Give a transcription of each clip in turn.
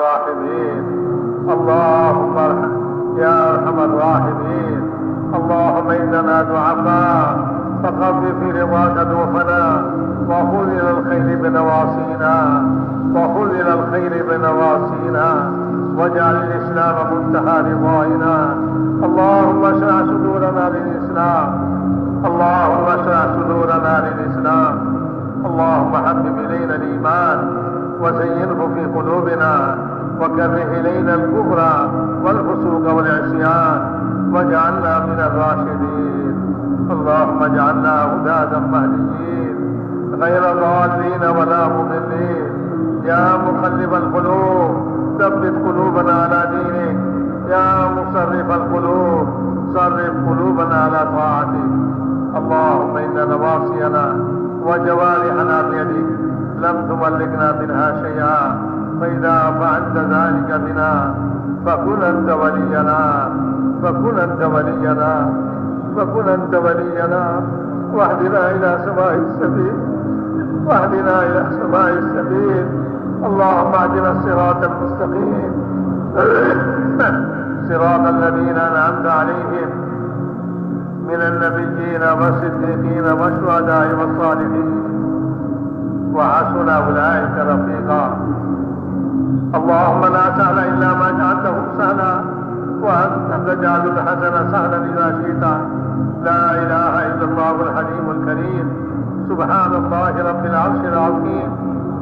الراحمين. اللهم ارحم يا أرحم الراحمين. اللهم إننا ضعفاء فخف في رضاك ضعفنا وخذ إلى الخير بنواصينا وخذ إلى الخير بنواصينا واجعل الإسلام منتهى رضائنا اللهم اشرح صدورنا للإسلام. اللهم اشرح صدورنا للإسلام. اللهم حبب إلينا الإيمان. وزينه في قلوبنا وكره إلينا الكفر والفسوق والعصيان واجعلنا من الراشدين. اللهم اجعلنا هداة مهديين. غير ضالين ولا مضلين. يا مقلب القلوب ثبت قلوبنا على دينك. يا مصرف القلوب صرف قلوبنا على طاعتك. اللهم إن نواصينا وجوارحنا بيدك. لم تملكنا منها شيئا فإذا فعلت ذلك بنا فكن أنت ولينا فكن أنت ولينا فكن أنت ولينا. واهدنا إلى سماء السبيل واهدنا إلى سماء السبيل. اللهم اهدنا الصراط المستقيم. صراط الذين أنعمت عليهم. من النبيين والصديقين والشهداء والصالحين. وحسن أولئك رفيقا. اللهم لا سهل إلا ما جعلته سهلا وأنت تجعل الحسن سهلا إذا شئت. لا إله إلا الله الحليم الكريم. سبحان الله رب العرش العظيم.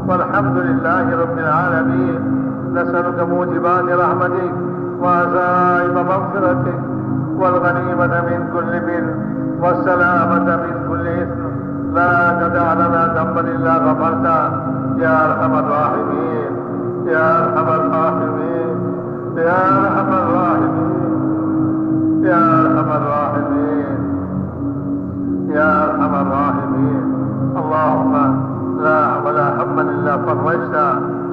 والحمد لله رب العالمين. نسألك موجبات رحمتك وعزائم مغفرتك. والغنيمة من كل بر والسلامة من كل إثم. لا تدع لنا ذنبا إلا غفرته. يا أرحم الراحمين. يا أرحم الراحمين. يا أرحم الراحمين. يا أرحم الراحمين. يا أرحم الراحمين. اللهم لا ولا هما إلا فرجته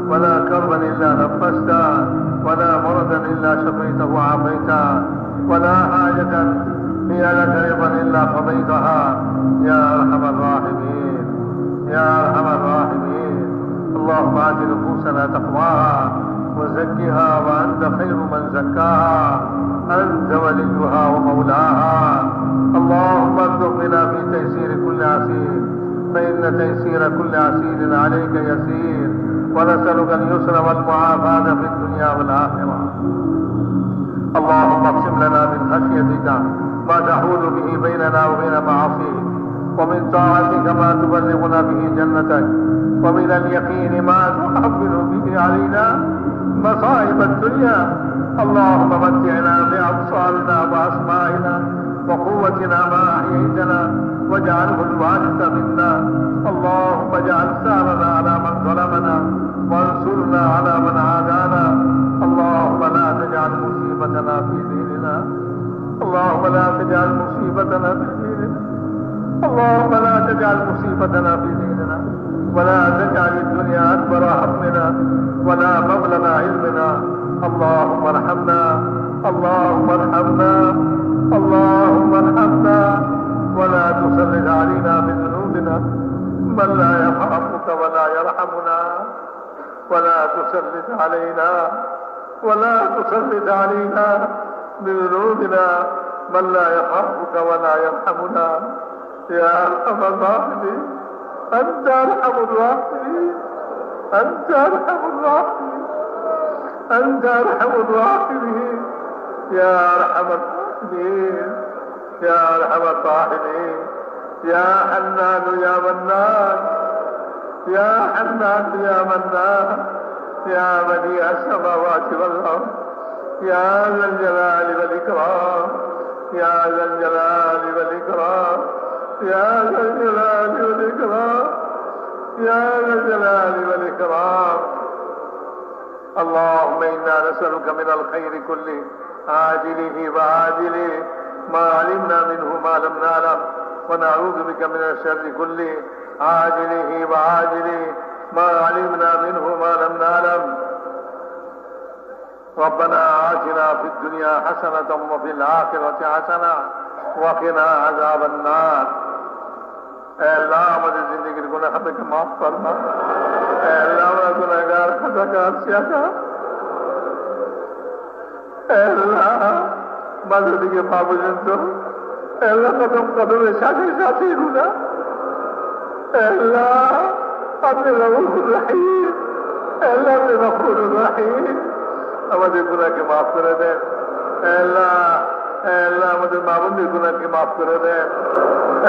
ولا كربا إلا نفسته ولا مرضا إلا شفيته وعافيته ولا حاجة هي لك رضا إلا قضيتها. يا أرحم الراحمين. يا أرحم الراحمين. اللهم آت نفوسنا تقواها وزكها وأنت خير من زكاها. أنت وليها ومولاها. اللهم ارزق بنا في تيسير كل عسير. فإن تيسير كل عسير عليك يسير. ونسألك اليسر والمعافاة في الدنيا والآخرة. اللهم اقسم لنا من خشيتك ما تحول به بيننا وبين معاصيك. ومن طاعتك ما تبلغنا به جنتك ومن اليقين ما تحمل به علينا مصائب الدنيا. اللهم متعنا بأبصارنا وأسمائنا وقوتنا ما أحييتنا واجعله الوارث منا. اللهم اجعل ثارنا على من ظلمنا وانصرنا على من عادانا. اللهم لا تجعل مصيبتنا في ديننا. اللهم لا تجعل مصيبتنا في ديننا. اللهم لا تجعل مصيبتنا في ديننا ولا تجعل الدنيا أكبر همنا ولا مبلغ علمنا. اللهم ارحمنا اللهم ارحمنا اللهم ارحمنا. ولا تسلط علينا بذنوبنا من لا يخافك ولا يرحمنا. ولا تسلط علينا ولا تسلط علينا بذنوبنا من لا يخافك ولا يرحمنا. يا ارحم الراحمين أنت أرحم الراحمين أنت أرحم الراحمين أنت أرحم الراحمين يا أرحم الراحمين يا أرحم الراحمين يا حنان يا منان يا حنان يا منان يا بديع السماوات والأرض يا ذا الجلال والإكرام يا ذا الجلال والإكرام. يا ذا الجلال والإكرام يا ذا الجلال والإكرام اللهم إنا نسألك من الخير كله عاجله وعاجله ما علمنا منه ما لم نعلم ونعوذ بك من الشر كله عاجله وعاجله ما علمنا منه ما لم نعلم ربنا آتنا في الدنيا حسنة وفي الآخرة حسنة وقنا عذاب النار আমাদের জিন্দগির গুণাহাটাকে মাফ কর না আমরা মাঝে দিকে পা পর্যন্ত। কদম সাথে সাথে গুণা আপনি আমাদের গুণাকে মাফ করে দেন। আল্লাহ আল্লাহ আমাদের মামুনের গুণাকে মাফ করে দেন।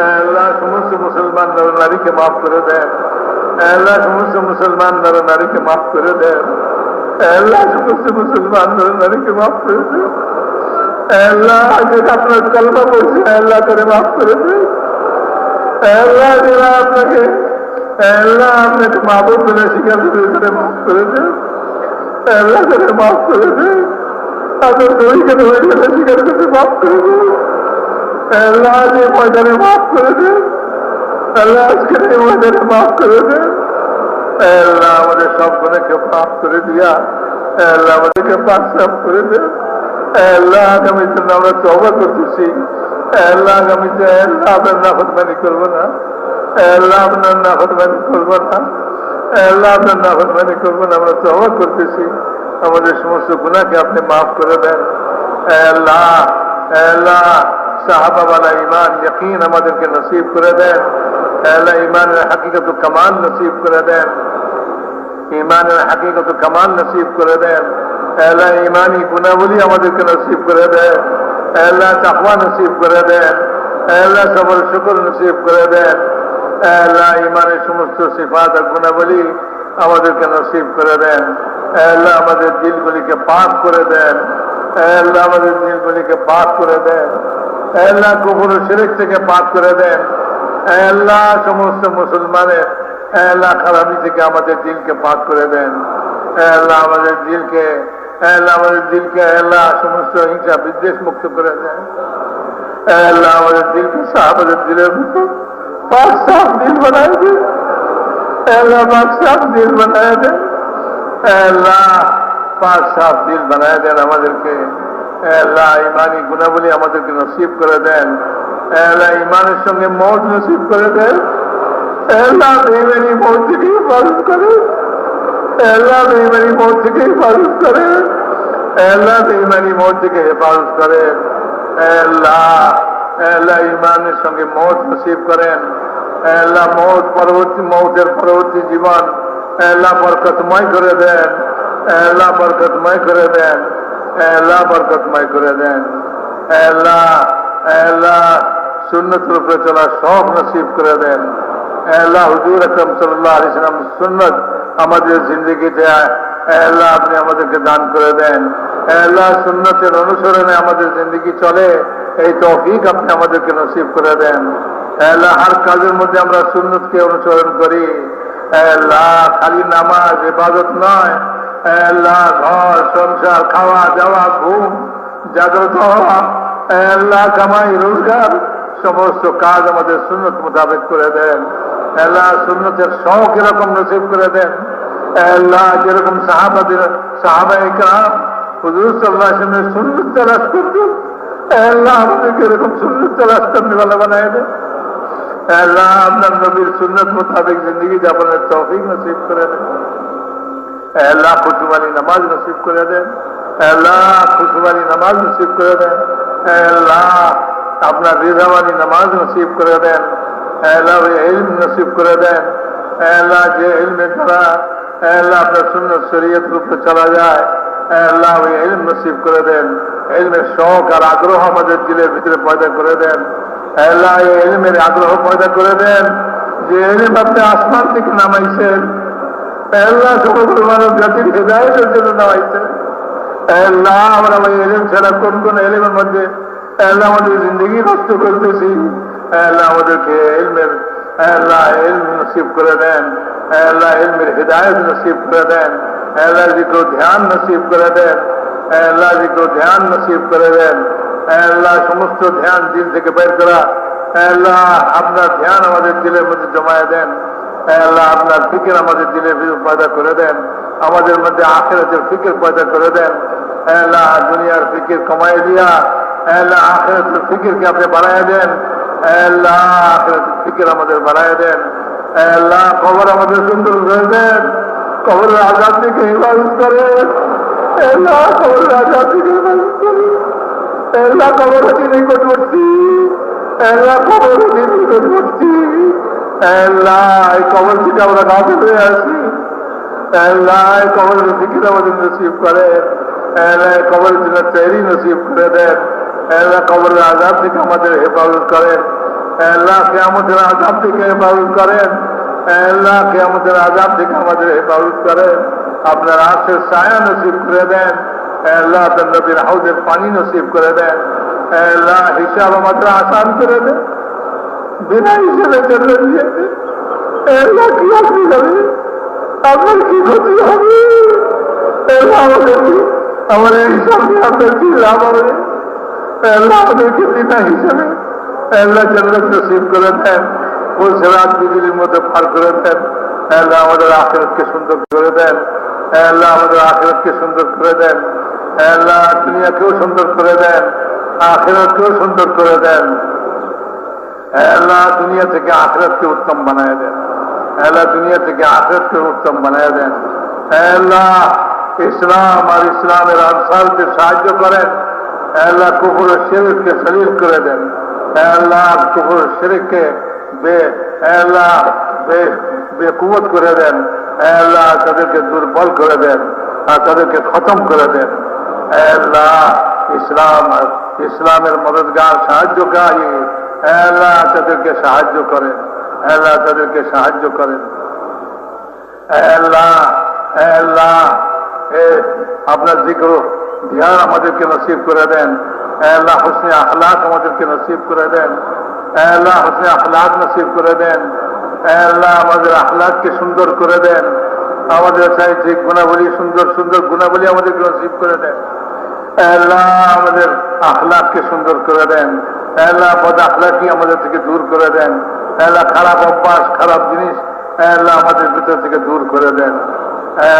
আল্লাহ সমস্ত মুসলমান নর নারীকে মাফ করে দেন। আল্লাহ সমস্ত মুসলমান নর নারীকে মাফ করে দেন। আল্লাহ সমস্ত মুসলমান নর নারীকে মাফ করে দেন। আল্লাহ যেটা আপনার কলমা বলছে করে মাফ করে দেন। আল্লাহ আপনাকে আল্লাহ, আপনাকে মাহবুব বলে স্বীকার করে করে মাফ করে দেন। করে মাফ করে দেন। স্বীকার করতে মাফ করে আল্লাহ যে ময়দানে মাফ করে দেন। আল্লাহ আজকে এই ময়দানে মাফ করে দেন। আল্লাহ আমাদের গুণকে মাফ করে দিয়া, আল্লাহ আমাদেরকে পাক সাফ করে দেন। আল্লাহ আগামীর জন্য আমরা তবা করতেছি। আল্লাহ আগামীতে আল্লাহ আপনার নাফরমানি করব না। আল্লাহ আপনার নাফরমানি করব না। আল্লাহ আপনার নাফরমানি করব না, আমরা তবা করতেছি। আমাদের সমস্ত গুণাকে আপনি মাফ করে দেন। আল্লাহ আল্লাহ। সাহাবাওয়ালা ইমান যকিন আমাদেরকে নসিব করে দেন। আল্লাহ ইমানের হাকিকত কামাল নসিব করে দেন। ইমানের হাকিকত কামাল নসিব করে দেন। আল্লাহ ইমানি গুণাবলী আমাদেরকে নসিব করে দেন। আল্লাহ তাকওয়া নসিব করে দেন। আল্লাহ সবর শুকর নসিব করে দেন। আল্লাহ ইমানের সমস্ত সিফাত আর গুণাবলী আমাদেরকে নসিব করে দেন। আল্লাহ আমাদের দিলগুলিকে পাক করে দেন। আল্লাহ আমাদের দিলগুলিকে পাক করে দেন। আল্লাহ কুকুর শিরিক থেকে পাক করে দেন। আল্লাহ সমস্ত মুসলমানের আল্লাহ খারাপি থেকে আমাদের দিলকে পাক করে দেন। আল্লাহ আমাদের দিলকে আল্লাহ আমাদের দিলকে আল্লাহ সমস্ত হিংসা বিদ্বেষ মুক্ত করে দেন। আল্লাহ আমাদের দিলকে আমাদের দিলের দিল বানায় দেন। দেন। দিল দেন আমাদেরকে। আল্লাহ গুণাবলী আমাদেরকে নসিব করে দেন। আল্লাহ ইমানের সঙ্গে মৌত নসিব করে দেন। আল্লাহ বেইমানি মৌত থেকে হেফাজত করে আল্লাহ বেইমানি মৌত থেকে হেফাজত করে আল্লাহ বেইমানি মৌত থেকে হেফাজত করে আল্লাহ ইমানের সঙ্গে মৌত নসিব করেন। আল্লাহ মৌত পরবর্তী মৌতের পরবর্তী জীবন আল্লাহ বরকতময় করে দেন। আল্লাহ বরকতময় করে দেন। আল্লাহ বরকতময় করে দেন। আল্লাহ আল্লাহ সুন্নতের উপরে চলা সব নসিব করে দেন। আল্লাহ হুজুর আকরম সাল্লাহ আলিয়াম সুন্নত আমাদের জিন্দগিতে আল্লাহ আপনি আমাদেরকে দান করে দেন। আল্লাহ সুন্নতের অনুসরণে আমাদের জিন্দগি চলে, এই তৌফিক আপনি আমাদেরকে নসিব করে দেন। আল্লাহ হার কাজের মধ্যে আমরা সুন্নতকে অনুসরণ করি। আল্লাহ খালি নামাজ, ইবাদত নয় আল্লাহ ঘর, সংসার, খাওয়া, দাওয়া, ঘুম, জাগ্রত হওয়া আল্লাহ কামাই, রোজগার, সমস্ত কাজ আমাদের সুন্নত মোতাবেক করে দেন। আল্লাহ সুন্নতের শখ এরকম নসিব করে দেন। আল্লাহ যেরকম সাহাবাদের সাহাবা ইকরাম হুজুর সাল্লাহ সুন্নত তালাশ করতেন। আল্লাহ আমাদেরকে এরকম সুন্নত তালাশ করতে ভালো বানায় দেন। আল্লাহ আপনার নবীর সুন্নত মোতাবেক জিন্দগি যাপনের তৌফিক নসিব করে দেন। আল্লাহ খুশুবানি নামাজ নসিব করে দেন। আল্লাহ খুশুবানি নামাজ নসিব করে দেন। আল্লাহ আপনার রিজাবানি নামাজ নসিব করে দেন। আল্লাহ ইলম নসিব করে দেন। আল্লাহ যে ইলমের দ্বারা আল্লাহ আপনার সুন্দর শরীয়ত রূপে চলা যায়, আল্লাহ ওই ইলম নসিব করে দেন। ইলমের শখ আর আগ্রহ আমাদের দিলের ভিতরে পয়দা করে দেন। আল্লাহ এই ইলমের আগ্রহ পয়দা করে দেন। যে ইলম আপনি আসমান থেকে নামাইছেন দেন। দেন। ধ্যান নসিব করে দেন। ধ্যান নসিব করে দেন। সমস্ত ধ্যান দিল থেকে বের করা। আপনার ধ্যান আমাদের দিলের মধ্যে জমায় দেন। আল্লাহ আপনার ফিকির আমাদের ভিতরে পয়দা করে দেন। আমাদের মধ্যে আখেরাতের ফিকির পয়দা করে দেন। আল্লাহ দুনিয়ার ফিকির কমাই দিয়া আল্লাহ আখেরাতের ফিকিরকে আপনি বাড়ায় দেন। আল্লাহ আখেরাতের ফিকির আমাদের বাড়ায় দেন। আল্লাহ কবর আমাদের সুন্দর করে দেন। কবরের আজাদ থেকে হিফাজত করেন আল্লাহ কবর রাজা থেকে হেফাজত করে। আল্লাহ কবরটি নিকটবর্তী। আল্লাহ কবরটি নিকটবর্তী। কবর থেকে আমরা গাছে হয়ে আসি। এই কবরের জিকির আমাদের নসিব করে। আল্লাহ এই কবরের জন্য তৈরি নসিব করে দেন। আল্লাহ কবরের আজাদ থেকে আমাদের হেফাজত করেন। কেয়ামতের আজাদ থেকে হেফাজত করেন। কেয়ামতের আজাদ থেকে আমাদের হেফাজত করেন। আপনার আশের ছায়া নসিব করে দেন। আপনার নবীর হাউজের পানি নসিব করে দেন। আল্লাহ হিসাব আমাদের আসান করে দেন। বিনা হিসেবে দেন আল্লাহ কি আপনি যাবে আপনার কি ক্ষতি হবে? আল্লাহ আমাদের কি? আমার এই আপনার কি লাভ হবে? আল্লাহ আমাদেরকে বিনা হিসেবে? আল্লাহ জান্নাত নসিব করে দেন। রাত বিজলির মধ্যে পার করে দেন। আল্লাহ আমাদের আখেরাতকে সুন্দর করে দেন। আল্লাহ আমাদের আখেরাতকে সুন্দর করে দেন। আল্লাহ দুনিয়াকেও সুন্দর করে দেন। আখেরাতকেও সুন্দর করে দেন। আল্লাহ দুনিয়া থেকে আখেরাতকে উত্তম বানায় দেন। আল্লাহ দুনিয়া থেকে আখেরাতকে উত্তম বানায় দেন। আল্লাহ ইসলাম আর ইসলামের আনসারকে সাহায্য করেন। আল্লাহ কুকুর শেরিককে শরীর করে দেন। আল্লাহ কুকুর শেরিককে বে আল্লাহ বে বেকুবত করে দেন। আল্লাহ তাদেরকে দুর্বল করে দেন আর তাদেরকে খতম করে দেন। আল্লাহ ইসলাম ইসলামের মদতগার সাহায্যকারী আল্লাহ তাদেরকে সাহায্য করেন। আল্লাহ তাদেরকে সাহায্য করেন। আল্লাহ আপনার জিক্র, ধ্যান আমাদেরকে নসিব করে দেন। আল্লাহ হোসনে আখলাক আমাদেরকে নসিব করে দেন। আল্লাহ হোসনে আখলাক নসিব করে দেন। আল্লাহ আমাদের আখলাককে সুন্দর করে দেন। আমাদের চাইছে গুণাবলী, সুন্দর সুন্দর গুণাবলী আমাদেরকে নসিব করে দেন। আল্লাহ আমাদের আখলাককে সুন্দর করে দেন। আল্লাহ বদ আখলাকি আমাদের থেকে দূর করে দেন। আল্লাহ খারাপ অভ্যাস, খারাপ জিনিস আল্লাহ আমাদের ভিতর থেকে দূর করে দেন।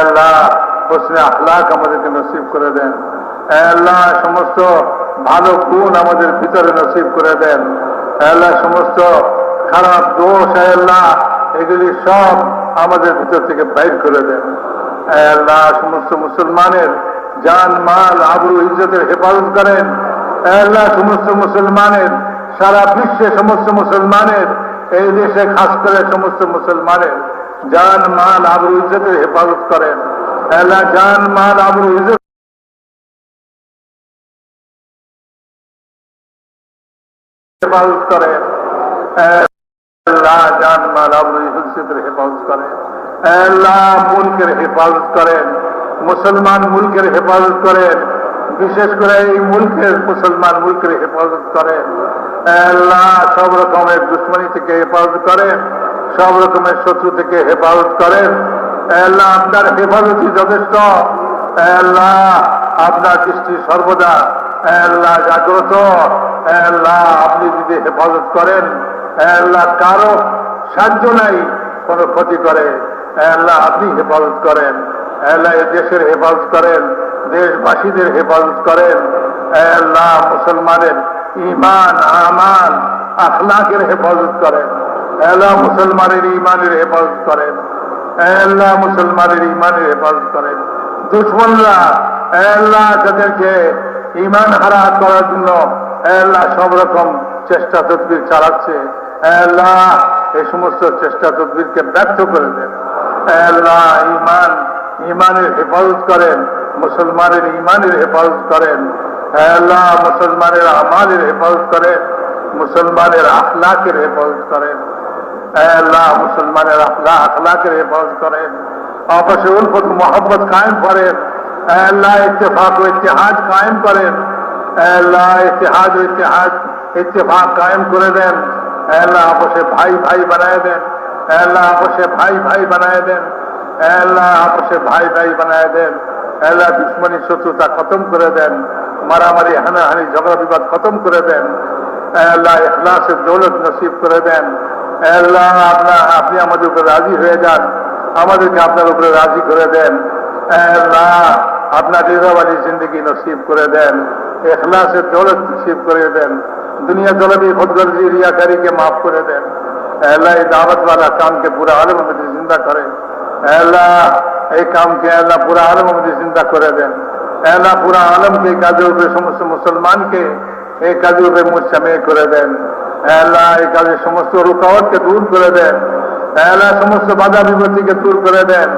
আল্লাহ হোসনে আখলাক আমাদেরকে নসিব করে দেন। আল্লাহ সমস্ত ভালো গুণ আমাদের ভিতরে নসিব করে দেন। আল্লাহ সমস্ত খারাপ দোষ আল্লাহ এগুলি সব আমাদের ভিতর থেকে বাইর করে দেন। আল্লাহ সমস্ত মুসলমানের জান, মাল, আবরু, ইজ্জতের হেফাজত করেন। আল্লাহ সমস্ত মুসলমানের, সারা বিশ্বে সমস্ত মুসলমানের, এই দেশে খাস করে সমস্ত মুসলমানের জান, মাল, আবরু, ইজ্জতের হেফাজত করেন। আল্লাহ জান, মাল, আবরু, ইজ্জত হেফাজত মুলকের হেফাজত করেন। মুসলমান মুলকের হেফাজত করেন। বিশেষ করে এই মুলকের মুসলমান মুলকের হেফাজত করেন আল্লাহ সব রকমের দুশ্মনী থেকে হেফাজত করেন সব রকমের শত্রু থেকে হেফাজত করেন আল্লাহ আপনার হেফাজতই যথেষ্ট। আল্লাহ আপনার দৃষ্টি সর্বদা। আল্লাহ জাগ্রত। আল্লাহ আপনি যদি হেফাজত করেন, আল্লাহ কারও সাহায্য নাই, কোনো ক্ষতি করে। আল্লাহ আপনি হেফাজত করেন। আল্লাহ দেশের হেফাজত করেন। দেশবাসীদের হেফাজত করেন। আল্লাহ মুসলমানের ইমান আমান আখলাকের হেফাজত করেন। আল্লাহ মুসলমানের ইমানের হেফাজত করেন। আল্লাহ মুসলমানের ইমানের হেফাজত করেন। দুশ্মনরা আল্লাহ তাদেরকে ইমান হারা করার জন্য আল্লাহ সব রকম চেষ্টা তদবির চালাচ্ছে। আল্লাহ এই সমস্ত চেষ্টা তদবিরকে ব্যর্থ করে দেন। আল্লাহ ইমান ইমানের হেফাজত করেন, মুসলমানের ইমানের হেফাজত করেন আল্লাহ, মুসলমানের আমালের হেফাজত করেন, মুসলমানের আখলাকের হেফাজত করেন আল্লাহ, মুসলমানের আখলা আখলাকের হেফাজত করেন। আপসে উলফত মোহাম্মত কায়েম করেন আল্লাহ, ইত্তেফাক ও ইতিহাজ কায়েম করেন আল্লাহ ইতিহাজ ও ইতিহাজ ইত্তেফাক কায়েম করে দেন আল্লাহ আপসে ভাই ভাই বানায় দেন আল্লাহ আপসে ভাই ভাই বানায় দেন। আল্লাহ আপসে ভাই ভাই বানায় দেন আল্লাহ দুশ্মনী শত্রুতা খতম করে দেন, মারামারি, হানাহানি, ঝগড়া বিবাদ খতম করে দেন আল্লাহ এখলাসের দৌলত নসিব করে দেন আল্লাহ আপনার আপনি আমাদের উপরে রাজি হয়ে যান, আমাদেরকে আপনার উপরে রাজি করে দেন আল্লাহ আপনার দীর্ঘবাদী জিন্দগি নসিব করে দেন, এখলাসের দৌলত নসিব করে দেন, দুনিয়া দলবি ভদ্রজি রিয়াকারীকে মাফ করে দেন আল্লাহ এই দাওয়াতওয়ালা কামকে পুরা আলম জিন্দা করেন এলা এই কামকে এলা পুরা আলম আমাদের চিন্তা করে দেন। এলা পুরা আলমকে কাজে উপরে সমস্ত মুসলমানকে এই কাজে উপরে মুসামে করে দেন। এলা এই কাজের সমস্ত রুকাওয়াতকে দূর করে দেন। এলা সমস্ত বাধা বিপত্তিকে দূর করে দেন।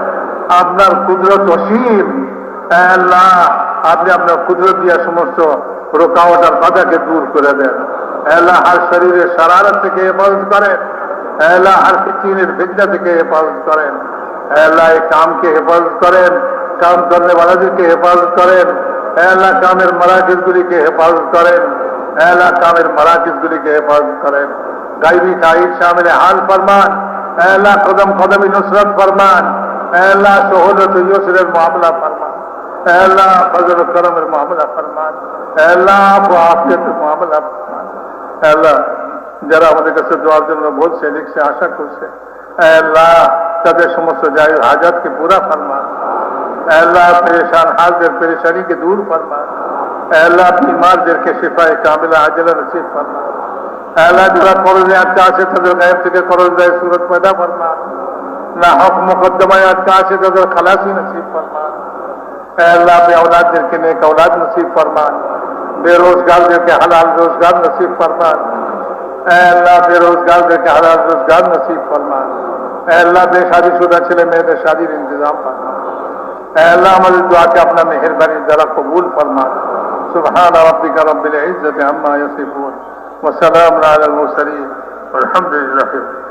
আপনার কুদরত অসীম। এলা আপনি আপনার কুদরত দিয়া সমস্ত রোকাওয়াট আর বাধাকে দূর করে দেন। এলা হার শরীরের সারারত থেকে হেফাজত করেন। এলা আর ফিতিনের বিদ্যা থেকে হেফাজত করেন। আল্লাহ কামকে হেফাজত করেন। কাম করলে বালাদেরকে হেফাজত করেন। আল্লাহ, কামের মারাকিজগুলিকে হেফাজত করেন। আল্লাহ, কামের মারাকিজগুলিকে হেফাজত করেন। গাইবি তাইর শামিল হাল ফরমান। আল্লাহ, কদম কদমি নুসরত ফরমান। আল্লাহ সহদত ইয়সরের মামলা ফরমান। আল্লাহ ফজল করমের মামলা ফরমান। আল্লাহ আফিয়তের মামলা ফরমান। আল্লাহ, যারা আমাদের কাছে দোয়ার জন্য বলছে, লিখছে, আশা করছে اے اللہ تب سمست جائز حاجت کے پورا فرما۔ اے اللہ، پریشان حال حاضر پریشانی کے دور فرما۔ اے اللہ بیمار دیر کے شفا کاملہ عاجلہ نصیب فرما۔ اے اللہ، جو قرض اٹکا سے تذر غیب سے قرض دے صورت پیدا فرما۔ نہ حق مقدمہ اٹکا سے تذر خلاصی نصیب فرما۔ اے اللہ بے اولاد دیر کے نیک اولاد نصیب فرما۔ بے روزگار دیر کے حلال روزگار نصیب فرما۔ اے اللہ، بے روزگار دیر کے حلال روزگار نصیب فرما۔ আল্লাহ বেশাদি শুদা ছেলে মেয়েদের শাদির ইন্তজাম ফরমান আল্লাহ আমাদের দোয়াকে আপনার মেহরবানি দ্বারা কবুল ফরমান سبحان ربك رب العزة عما يصفون وسلام على المرسلين والحمد لله رب العالمين